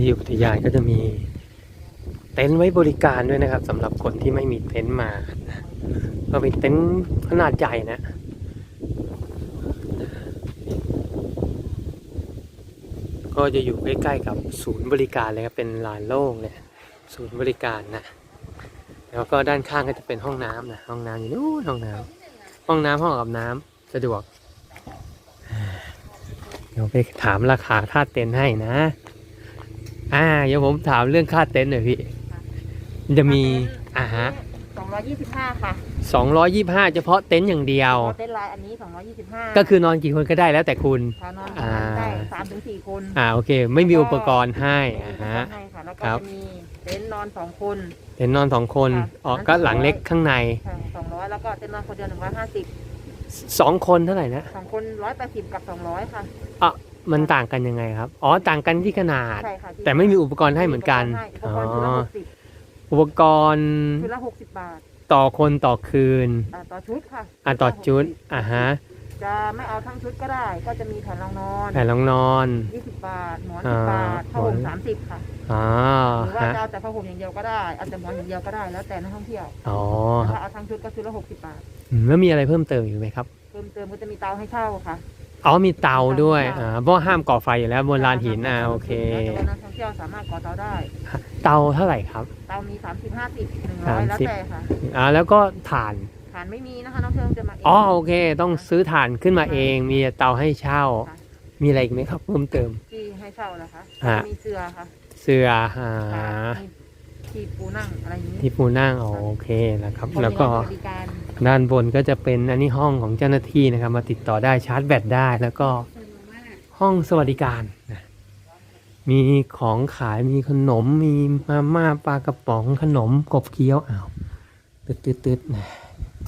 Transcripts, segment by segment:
ที่อุทยานก็จะมีเต็นท์ไว้บริการด้วยนะครับสำหรับคนที่ไม่มีเต็นท์มา ก็เป็นเต็นท์ขนาดใหญ่นะก็จะอยู่ใกล้ๆกับศูนย์บริการเลยครับเป็นลานโล่งเลยศูนย์บริการนะแล้วก็ด้านข้างก็จะเป็นห้องน้ำนะห้องน้ำอยู่นู้นห้องน้ำห้องน้ำห้องอาบน้ำสะดวกเดี๋ยวไปถามราคาค่าเต็นท์ให้นะ อ่าเดี๋ยวผมถามเรื่องค่าเต็นท์หน่อยพี่มันจะมีอ่าฮะสองร้อยยี่สิบห้าค่ะสองร้อยยี่ห้าเฉพาะเต็นท์อย่างเดียวเต้นลายอันนี้สองร้อยยี่สิบห้าก็คือนอนกี่คนก็ได้แล้วแต่คุณทานอนอ่า ได้สามถึงสี่คนอ่าโอเค ไม่มีอุปกรณ์ให้อ่าฮะให้ค่ะแล้วก็ครับ จะมีเต็นท์นอนสองคน เต็นท์นอนสองคนค่ะ อ๋อก็หลังเล็กข้างในค่ะสองร้อยแล้วก็เต็นท์นอนคนเดียวหนึ่งร้อยห้าสิบสองคนเท่าไหร่นะสองคนร้อยแปดสิบกับสองร้อยค่ะอะ มันต่างกันยังไงครับ อ๋อ ต่างกันที่ขนาด ใช่ค่ะที่แต่ไม่มีอุปกรณ์ให้เหมือนกันให้อุปอ๋อ กรณ์คือละหกสิบอุปกรณ์คือละหกสิบบาทต่อคนต่อคืน อ่าต่อชุดค่ะอะต่อชุด อ่าฮะจะไม่เอาทั้งชุดก็ได้ ก็จะมีแผ่นรองนอนแผ่นรองนอน ยี่สิบบาท หมอนอ่าสิบบาทผ้าห่มหมอน สามสิบค่ะ อ๋อหรือว่าฮะ จะเอาแต่ผ้าห่มอย่างเดียวก็ได้เอาแต่หมอนอย่างเดียวก็ได้ แล้วแต่นักท่องเที่ยวอ๋อแต่ครัถ้าบเอาทั้งชุดก็ชุดละหกสิบบาท อืมแล้วมีอะไรเพิ่มเติมอยู่ไหมครับ เพิ่มเติมก็จะมีเตาให้เช่าค่ะ อ๋อมีเตาด้วยเตาอ่าเพราะว่าห้ามก่อไฟอยู่แล้วบนลานหินอ่าโอเคแต่ว่านักท่องเที่ยวสามารถก่อเตาได้ เตาเท่าไหร่ครับ เตามีสามสิบห้าสิบหนึ่งร้อยแล้ว30แต่ค่ะอ่าแล้วก็ถ่านฐานไม่มีนะคะนักท่องเที่ยวจะมาเองอ๋อโอเค ต้องซื้อถ่านขึ้นมาเอง มีเตาให้เช่าค่ะมีอะไรอีกไหมครับเพิ่มเติมที่ให้เช่านะคะฮะมีเสือค่ะเสื้ออ่าค่ะมีที่ปูนั่งอะไรอย่างนี้ที่ปูนั่งอ๋อโอเคนะครับบริแล้วก็บริการ ด้านบนก็จะเป็นอันนี้ห้องของเจ้าหน้าที่นะครับ มาติดต่อได้ชาร์จแบตได้ แล้วก็ห้องสวัสดิการนะมีของขายมีขนมมีมาม่าปลากระป๋องขนมกบเคี้ยวอ้าวตึดตึดตึดนะ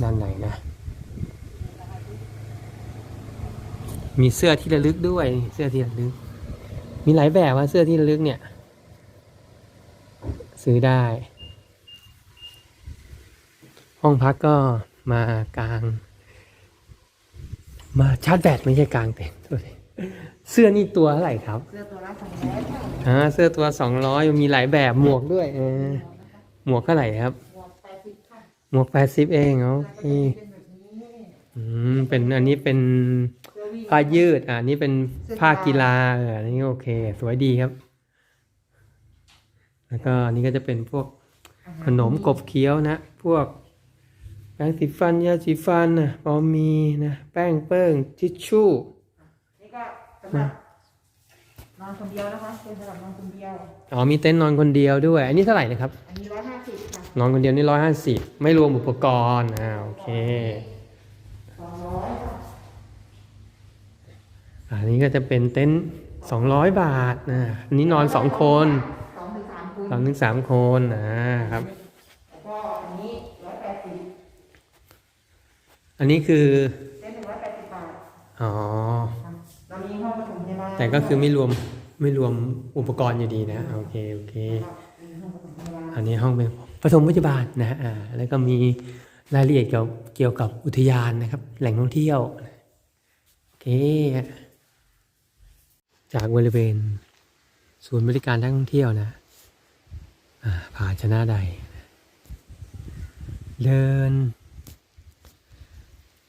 ด้านไหนนะ มีเสื้อที่ระลึกด้วยเสื้อที่ระลึก มีหลายแบบว่าเสื้อที่ระลึกเนี่ย ซื้อได้ ห้องพักก็ มากลาง มาชาร์จแบตไม่ใช่กลางเต็นท์โทษทีเสื้อนี่ตัวเท่าไหร่ครับ เสื้อตัวละสองร้อยค่ะอ่าเสื้อตัวสองร้อยมีหลายแบบหมวกด้วยเออหมวกเท่าไหร่ครับ หมวกแปดสิบค่ะหมวกแปดสิบเองโอเคเป็นแบบนี้อืมเป็นอันนี้เป็นเสื้อวิ่งผ้ายืดอ่านี่เป็นผ้ากีฬาเอออันนี้โอเค สวยดีครับ แล้วก็อันนี้ก็จะเป็นพวกขนมกบเคี้ยวนะ พวก แป้งสีฟันยาสีฟันนะพอมีนะแป้งเปิ้งทิชชู่นี่ก็สำหรับนอนคนเดียวนะคะเป็นสำหรับนอนคนเดียวอ๋อมีเต็นท์นอนคนเดียวด้วย อันนี้เท่าไหร่นะครับอันนี้ร้อยห้าสิบค่ะนอนคนเดียวนี่ร้อยห้าสิบไม่รวมอุปกรณ์อ่าโอเคสองร้อยค่ะอันนี้ก็จะเป็นเต็นท์สองร้อยบาทนะอันนี้นอนสองคนสองถึงสามคนสองถึงสามคนนะครับ แล้วก็อันนี้ร้อยแปดสิบ อันนี้คือเส้นหนึ่งร้อยแปดสิบบาทอ๋อค่ะเรามีห้องปฐมพยาบาลแต่ก็คือไม่รวมไม่รวมอุปกรณ์อยู่ดีนะโอเคโอเค มีห้องปฐมพยาบาลอันนี้ห้องเป็นปฐมพยาบาลนะฮะอ่าแล้วก็มีรายละเอียดเกี่ยวเกี่ยวกับอุทยานนะครับ แหล่งท่องเที่ยวโอเค จากบริเวณศูนย์บริการนักท่องเที่ยวนะอ่าผาชนะใด เดิน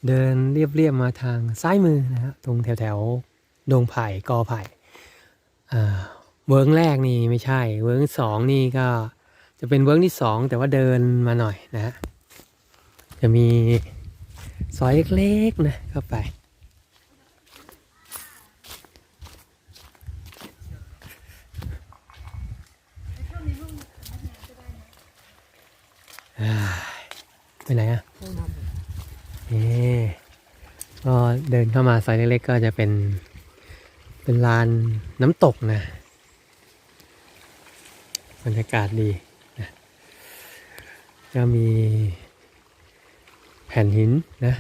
เดินเรียบๆมาทางซ้ายมือนะครับตรงแถวๆดงไผ่กอไผ่เวิร์กแรกนี่ไม่ใช่ เวิร์กสองนี่ก็จะเป็นเวิร์กที่สองแต่ว่าเดินมาหน่อยนะฮะจะมีซอยเล็กๆนะเข้าไปไปไหนอะ นี่ก็เดินเข้ามาซอยเล็กๆก็จะเป็น เป็นลานน้ำตกนะบรรยากาศดีนะก็มีแผ่นหินนะ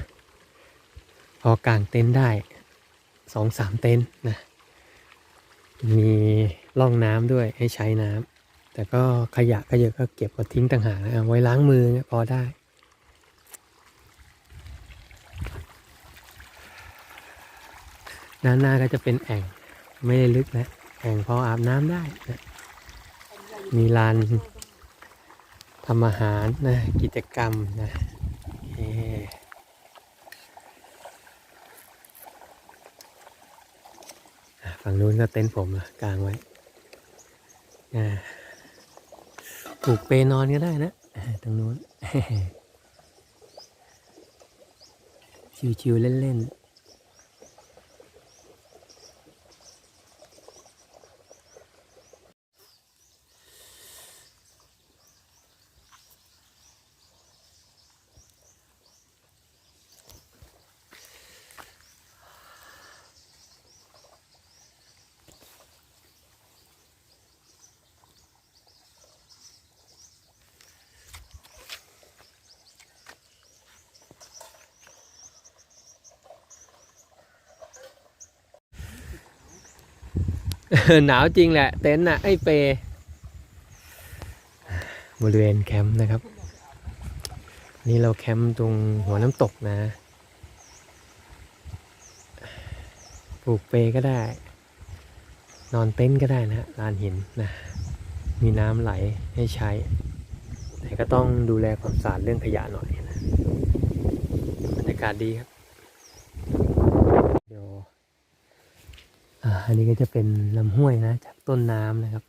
พอกางเต็นท์ได้สองสามเต็นท์นะมีร่องน้ำด้วยให้ใช้น้ำแต่ก็ขยะก็เยอะก็เก็บก็ทิ้งต่างหากนะไว้ล้างมือนะพอได้ ด้านหน้าก็จะเป็นแอ่งไม่ได้ลึกนะแอ่งพออาบน้ำได้นะมีลานทำอาหารนะกิจกรรมนะฝั่งนู้นก็เต็นท์ผมอะกลางไว้ปลูกเปนอนก็ได้นะอ่าตรงนู้น ชิวๆเล่นๆ หนาวจริงแหละ เต็นท์น่ะไอ้เป บริเวณแคมป์นะครับ นี่เราแคมป์ตรงหัวน้ำตกนะปลูกเปก็ได้ นอนเต็นท์ก็ได้นะลานหินนะ มีน้ำไหลให้ใช้ แต่ก็ต้องดูแลความสะอาดเรื่องขยะหน่อยนะบรรยากาศดีครับ เดี๋ยว อันนี้ก็จะเป็นลำห้วยนะ จากต้นน้ำนะครับ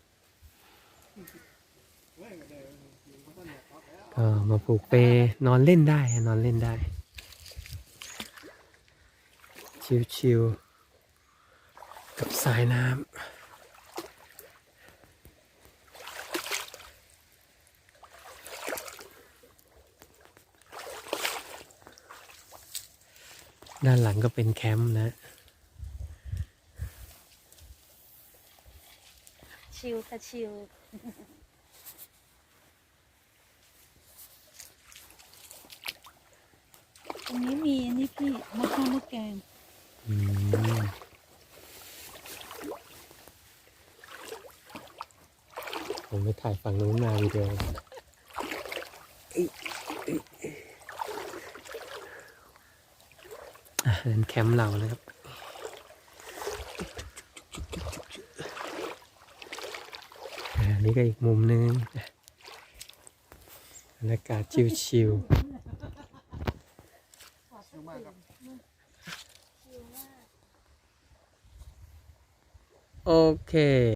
ก็มาปลูกเปนอนเล่นได้นอนเล่นได้ ชิวๆกับสายน้ำด้านหลังก็เป็นแคมป์นะ ชิลค่ะชิลตรงนี้มีอันนี้พี่มะข้าวมะแกงอืมผมไปถ่ายฝั่งนู้นมาวิดีโออะนั่นแคมป์เรานะครับ อ่า นี่ก็อีกมุมหนึงอะบรรยากาศชิวๆ โอเค